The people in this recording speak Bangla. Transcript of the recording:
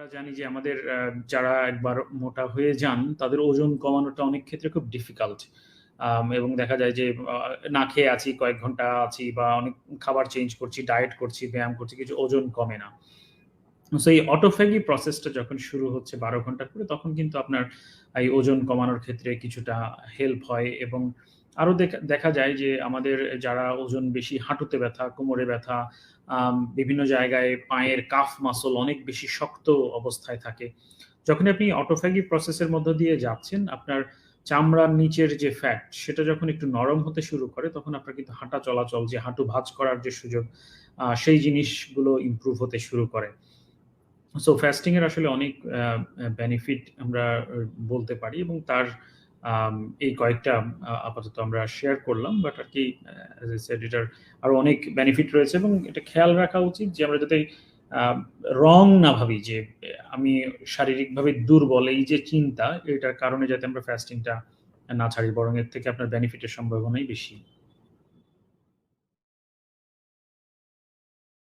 আমরা জানি যে আমাদের যারা একবার মোটা হয়ে যান, তাদের ওজন কমানোটা অনেক ক্ষেত্রে খুব ডিফিকাল্ট। এবং দেখা যায় যে না খেয়ে আছি, কয়েক ঘণ্টা আছি বা অনেক খাবার চেঞ্জ করছি, ডায়েট করছি, ব্যায়াম করছি, কিছু ওজন কমে না। সো এই অটোফ্যাগি প্রসেসটা যখন শুরু হচ্ছে ১২ ঘণ্টা করে, তখন কিন্তু আপনার এই ওজন কমানোর ক্ষেত্রে কিছুটা হেল্প হয় এবং আরও দেখা দেখা যায় যে আমাদের যারা ওজন বেশি, হাঁটুতে ব্যথা, কোমরে ব্যথা, বিভিন্ন জায়গায় পায়ের কাফ মাসল অনেক বেশি শক্ত অবস্থায় থাকে। যখন আপনি অটোফ্যাগি প্রসেসের মধ্য দিয়ে যাচ্ছেন, আপনার চামড়ার নিচের যে ফ্যাট, সেটা যখন একটু নরম হতে শুরু করে, তখন আপনার কিন্তু হাঁটা চলাচল যে হাঁটু ভাঁজ করার যে সুযোগ, সেই জিনিসগুলো ইমপ্রুভ হতে শুরু করে। সো ফাস্টিং এর আসলে অনেক বেনিফিট আমরা বলতে পারি এবং তার এই কয়েকটা আপাতত আমরা শেয়ার করলাম। বাট আরকি আ অ্যাজ আই সেড এটার আরও অনেক বেনিফিট রয়েছে এবং এটা খেয়াল রাখা উচিত যে আমরা যাতে রং না ভাবি যে আমি শারীরিকভাবে দুর্বল, এই যে চিন্তা, এটার কারণে যাতে আমরা ফ্যাস্টিংটা না ছাড়ি। বরং এর থেকে আপনার বেনিফিটের সম্ভাবনাই বেশি।